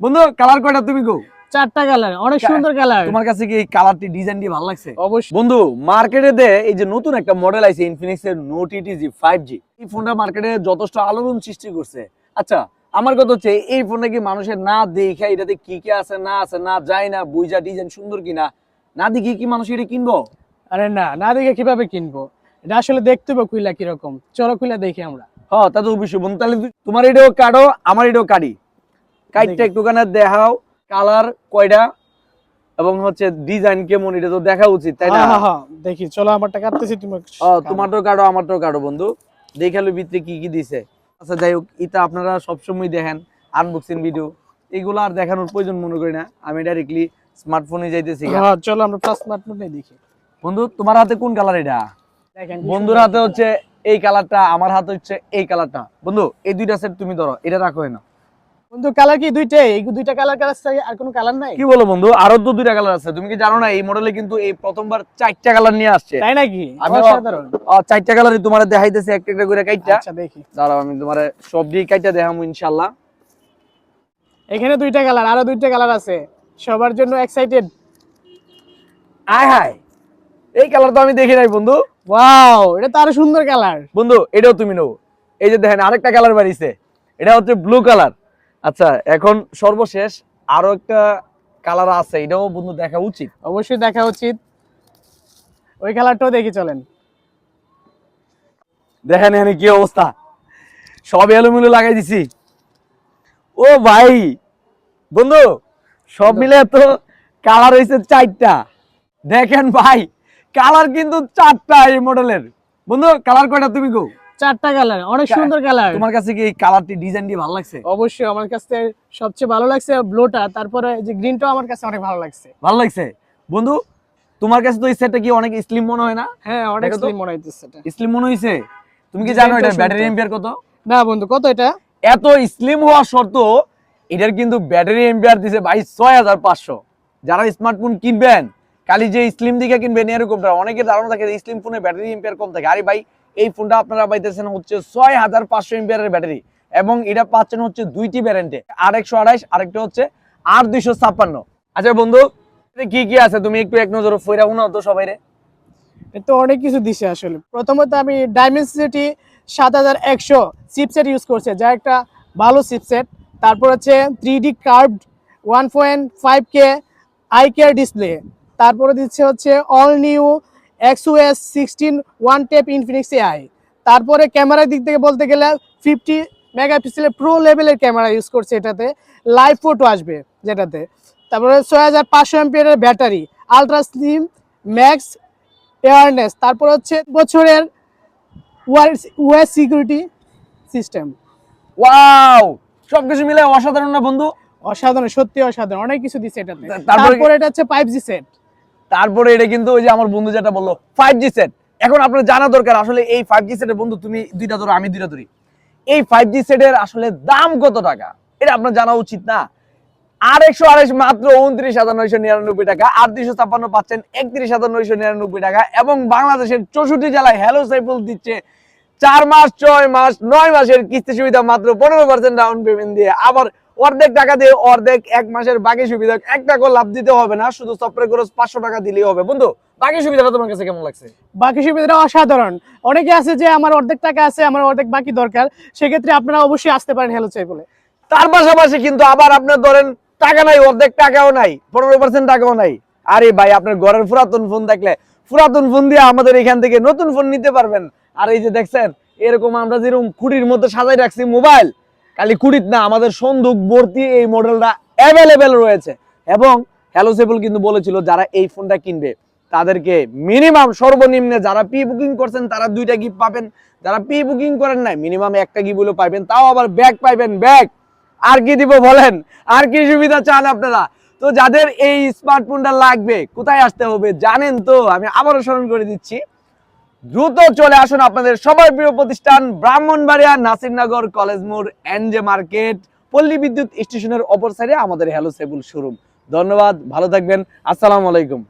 বন্ধু কালার কয়টা তুমি গো চারটা কালার অনেক সুন্দর কালার তোমার কাছে কি এই কালারটি ডিজাইনটি ভালো লাগছে? অবশ্যই। বন্ধু মার্কেটে দে এই যে নতুন একটা মডেল আইছে ইনফিনিক্স এর নোট ইটিজি ফাইভ জি এই ফোনটা মার্কেটে যথেষ্ট আলোড়ন সৃষ্টি করছে। আচ্ছা আমার কথা হচ্ছে এই ফোনটা কি মানুষের না দেখে এটাতে কি কি আছে না আছে না যায় না বুঝা ডিজাইন সুন্দর কিনা? না দেখে কি মানুষ এটা কিনবো? আরে না না দেখে কীভাবে কিনবো? এটা আসলে দেখতে হবে কুইলা কীরকম। চলো কুইলা দেখি আমরা। হ্যাঁ তা তো অবশ্যই। বন্ধু তাহলে তোমার এটাও কাটো আমার এটাও কাটি। কাইটটা। একটুখানি দেখাও কালার কয়টা এবং হচ্ছে ডিজাইন কেমন এটা তো দেখা উচিত তাই না? হ্যাঁ, হ্যাঁ, হ্যাঁ, দেখি চলো আমারটা কাটতেছি তুমি ও তোমারটাও কাটো আমারটাও কাটো বন্ধু। দেখাল ভিতরে কি কি দিছে। আচ্ছা যাই হোক এটা আপনারা সবসময় দেখেন আনবক্সিং ভিডিও এগুলো আর দেখানোর প্রয়োজন মনে করি না আমি ডাইরেক্টলি স্মার্টফোনে যাইতেছি। হ্যাঁ চলো আমরা ফার্স্ট স্মার্টফোনে দেখি। বন্ধু তোমার হাতে কোন কালার এটা? বন্ধুর হাতে হচ্ছে এই কালারটা আমার হাতে হচ্ছে এই কালারটা বন্ধু এই দুইটা সেট তুমি ধরো এটা রাখো না বন্ধু কালার কি দুইটাই? এই দুইটা কালার কালার আর কোনো কালার নাই? কি বলো বন্ধু আরও তো দুইটা কালার আছে। তুমি কি জানো না এই মডেলে কিন্তু এই প্রথমবার চারটা কালার নিয়ে আসছে। তাই নাকি? আমি চারটা কালারই তোমার দেখাইতেছি একটা একটা করে কাইটটা। আচ্ছা দেখি। দাঁড়াও আমি তোমার সব দিয়ে কাইটা দেখাবো ইনশাল্লাহ এখানে দুইটা কালার আরও দুইটা কালার আছে। সবার জন্য এক্সাইটেড আয় হায় এই কালার তো আমি দেখি নাই বন্ধু। ওয়াও এটা তো আরও সুন্দর কালার বন্ধু এটাও তুমি নেব এই যে দেখেন আরেকটা কালার বাড়িছে। এটা হচ্ছে ব্লু কালার আচ্ছা এখন সর্বশেষ আরও একটা কালার আছে এটাও বন্ধু দেখা উচিত। অবশ্যই দেখা উচিত। ওই কালারটাও দেখি চলেন। দেখেন এখানে কি অবস্থা। সব এলোমেলো লাগাই দিছি। ও ভাই বন্ধু সব মিলে তো কালার হয়েছে চারটা। দেখেন ভাই কালার কিন্তু চারটা এই মডেলের বন্ধু কালার কয়টা তুমি গো চারটা কালার অনেক সুন্দর কালার তোমার কাছে কি এই কালারটি ডিজাইনটি ভালো লাগছে? অবশ্যই আমার কাছে সবচেয়ে ভালো লাগছে ব্লুটা তারপরে যে গ্রিনটাও আমার কাছে অনেক ভালো লাগছে। ভালো লাগছে? বন্ধু তোমার কাছে তো এই সেটটা কি অনেক স্লিম মনে হয় না? হ্যাঁ অনেক স্লিম মনে হইতেছে এটা। স্লিম মনে হইছে? তুমি কি জানো এটা ব্যাটারি এম্পিয়ার কত? না বন্ধু কত এটা? এত স্লিম হওয়া সত্ত্বেও এটার কিন্তু ব্যাটারি এম্পিয়ার দিছে ভাই ছয় হাজার পাঁচশো। যারা স্মার্টফোন কিনবেন খালি যে স্লিম দিকে কিনবেন এরকমটা। অনেকের ধারণা থাকে স্লিম ফোনে ব্যাটারি এম্পিয়ার কম থাকে। আরে ভাই এই ফোনটা আপনারা পাইতেছেন হচ্ছে ছয় হাজার পাঁচশো এম্পিয়ারের ব্যাটারি এবং এটা পাচ্ছেন হচ্ছে দুইটি ব্যারেন্টে আর একশো আড়াইশ আরেকটা হচ্ছে আর দুইশো ছাপ্পান্ন। আচ্ছা বন্ধু কি কি আছে? তুমি একটু এক নজর ফইরা শোনাও তো সবাই রে তো অনেক কিছু দিছে আসলে। প্রথমত আমি ডাইমেনসিটি সাত হাজার একশো চিপসেট ইউজ করছে, যা একটা ভালো চিপসেট তারপর হচ্ছে three D curve one point five K eye care display তারপরে দিচ্ছে হচ্ছে all new XOS sixteen one tap Infinix AI তারপরে ক্যামেরার দিক থেকে বলতে গেলে ফিফটি মেগাপিক্সেলের প্রো লেভেলের ক্যামেরা ইউজ করছে এটাতে। লাইভ ফটো আসবে যেটাতে। তারপরে ছয় হাজার পাঁচশো এমপিয়ারের battery ultra slim max airness তারপর হচ্ছে বছরের ওয়েস সিকিউরিটি সিস্টেম ওয়াও সবকিছু মিলে অসাধারণ না বন্ধু? অসাধারণ সত্যি অসাধারণ। অনেক কিছু দিচ্ছে এটাতে। তারপরে- তারপর এটা হচ্ছে ফাইভ জি সেট তারপরে এটা কিন্তু ওই যে আমার বন্ধু যেটা বলল ফাইভ জি সেট এখন আপনার জানা দরকার, আসলে এই ফাইভ জি সেটের বন্ধু তুমি দুইটা ধরো, আমি দুইটা ধরি। এই ফাইভ জি সেটের আসলে দাম কত টাকা? এটা আপনার জানা উচিত না। আর একশো আড়াইশ মাত্র উনত্রিশ হাজার নয়শো নিরানব্বই টাকা, আর দুইশো ছাপ্পান্ন পাচ্ছেন একত্রিশ হাজার নয়শো নিরানব্বই টাকা, এবং বাংলাদেশের চৌষট্টি জেলায় হ্যালো সাইফুল দিচ্ছে চার মাস, ছয় মাস, নয় মাসের কিস্তি সুবিধা মাত্র পনেরো পার্সেন্ট ডাউন পেমেন্ট দিয়ে। আবার অর্ধেক টাকা দিয়ে অর্ধেক এক মাসের বাকি সুবিধা এক টাকা লাভ দিতে হবে না শুধু সফটওয়্যার খরচ পাঁচশো টাকা দিলেই হবে। বন্ধু বাকি সুবিধাটা তোমার কাছে কেমন লাগছে? বাকি সুবিধাটা অসাধারণ। অনেকে আছে যে আমার অর্ধেক টাকা আছে আমার অর্ধেক বাকি দরকার সেক্ষেত্রে আপনারা অবশ্যই আসতে পারেন হ্যালো চাই বলে তার পাশাপাশি কিন্তু আবার আপনার ধরেন টাকা নাই অর্ধেক টাকাও নাই পনেরো পার্সেন্ট টাকাও নাই। আরে ভাই আপনার ঘরের পুরাতন ফোন থাকলে পুরাতন ফোন দিয়ে আমাদের এখান থেকে নতুন ফোন নিতে পারবেন। আর এই যে দেখছেন এরকম আমরা যেরকম কুড়ির মধ্যে সাজাই রাখছি মোবাইল খালি কুড়িত না, আমাদের সন্দুক, ভর্তি এই মডেলটা অ্যাভেলেবেল রয়েছে। এবং হ্যালো সেবল কিন্তু বলেছিল, যারা এই ফোনটা কিনবে, তাদেরকে মিনিমাম সর্বনিম্নে যারা পি বুকিং করছেন, তারা দুইটা গিফট পাবেন। যারা পি বুকিং করেন নাই মিনিমাম একটা গিফট পাবেন তাও আবার ব্যাগ পাইবেন ব্যাগ আর কি দিব বলেন? আর কি সুবিধা চান আপনারা? তো যাদের এই স্মার্টফোনটা লাগবে, কোথায় আসতে হবে জানেন তো? আমি আবারও স্মরণ করে দিচ্ছি। দ্রুত চলে আসুন আপনাদের সবার প্রিয় প্রতিষ্ঠান ব্রাহ্মণবাড়িয়া নাসিরনগর কলেজ মোড় এনজে মার্কেট, পল্লী বিদ্যুৎ স্টেশনের অপর সাইডে আমাদের হ্যালো সেবুল শোরুম ধন্যবাদ, ভালো থাকবেন। আসসালামু আলাইকুম।